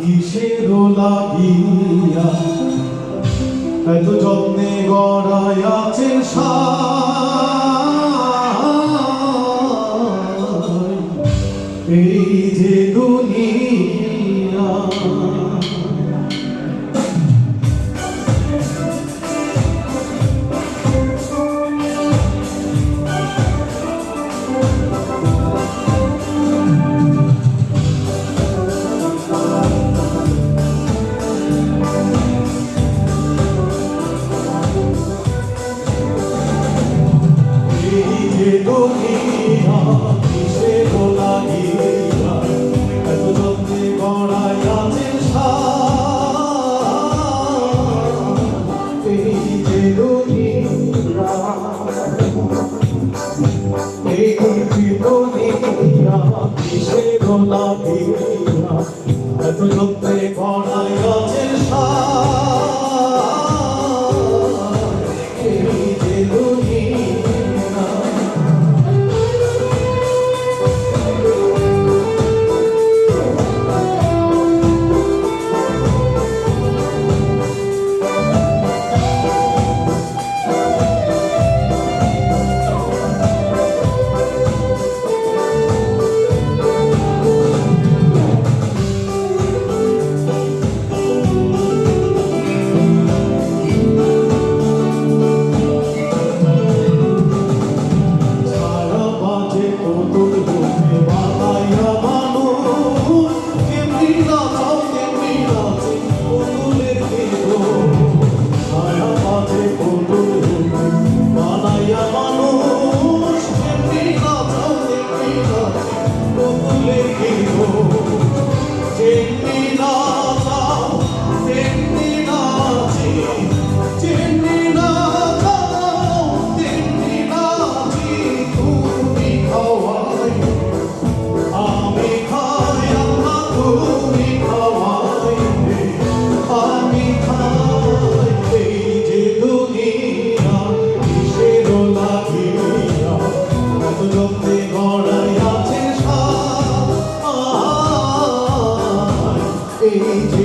কিসের লাগিয়া। এত যত্নে গড়ায় আছে যে Thank you. You.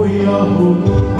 voy amor.